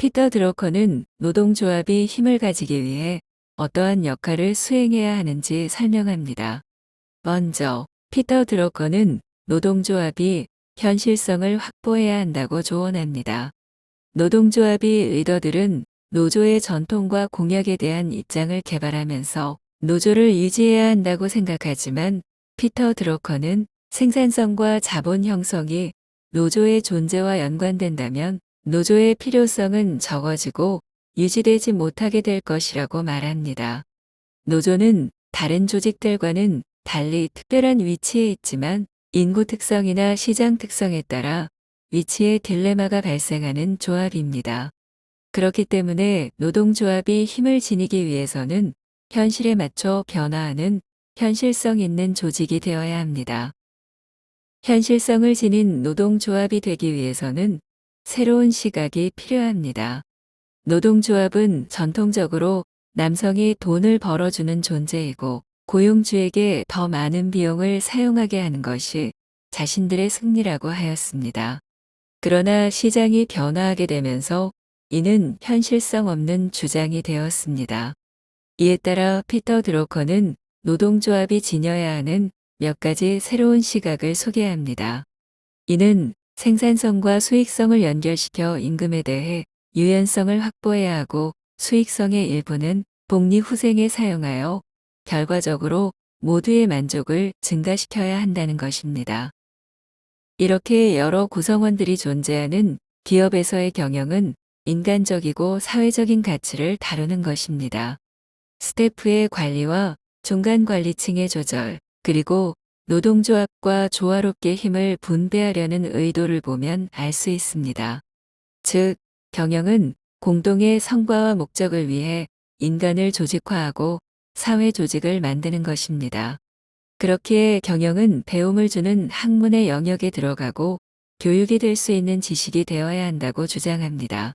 피터 드로커는 노동조합이 힘을 가지기 위해 어떠한 역할을 수행해야 하는지 설명합니다. 먼저 피터 드로커는 노동조합이 현실성을 확보해야 한다고 조언합니다. 노동조합이 리더들은 노조의 전통과 공약에 대한 입장을 개발하면서 노조를 유지해야 한다고 생각하지만 피터 드로커는 생산성과 자본 형성이 노조의 존재와 연관된다면 노조의 필요성은 적어지고 유지되지 못하게 될 것이라고 말합니다. 노조는 다른 조직들과는 달리 특별한 위치에 있지만 인구 특성이나 시장 특성에 따라 위치에 딜레마가 발생하는 조합입니다. 그렇기 때문에 노동조합이 힘을 지니기 위해서는 현실에 맞춰 변화하는 현실성 있는 조직이 되어야 합니다. 현실성을 지닌 노동조합이 되기 위해서는 새로운 시각이 필요합니다. 노동조합은 전통적으로 남성이 돈을 벌어주는 존재이고 고용주에게 더 많은 비용을 사용하게 하는 것이 자신들의 승리라고 하였습니다. 그러나 시장이 변화하게 되면서 이는 현실성 없는 주장이 되었습니다. 이에 따라 피터 드로커는 노동조합이 지녀야 하는 몇 가지 새로운 시각을 소개합니다. 이는 생산성과 수익성을 연결시켜 임금에 대해 유연성을 확보해야 하고 수익성의 일부는 복리 후생에 사용하여 결과적으로 모두의 만족을 증가시켜야 한다는 것입니다. 이렇게 여러 구성원들이 존재하는 기업에서의 경영은 인간적이고 사회적인 가치를 다루는 것입니다. 스태프의 관리와 중간 관리층의 조절, 그리고 노동조합과 조화롭게 힘을 분배하려는 의도를 보면 알 수 있습니다. 즉, 경영은 공동의 성과와 목적을 위해 인간을 조직화하고 사회 조직을 만드는 것입니다. 그렇기에 경영은 배움을 주는 학문의 영역에 들어가고 교육이 될 수 있는 지식이 되어야 한다고 주장합니다.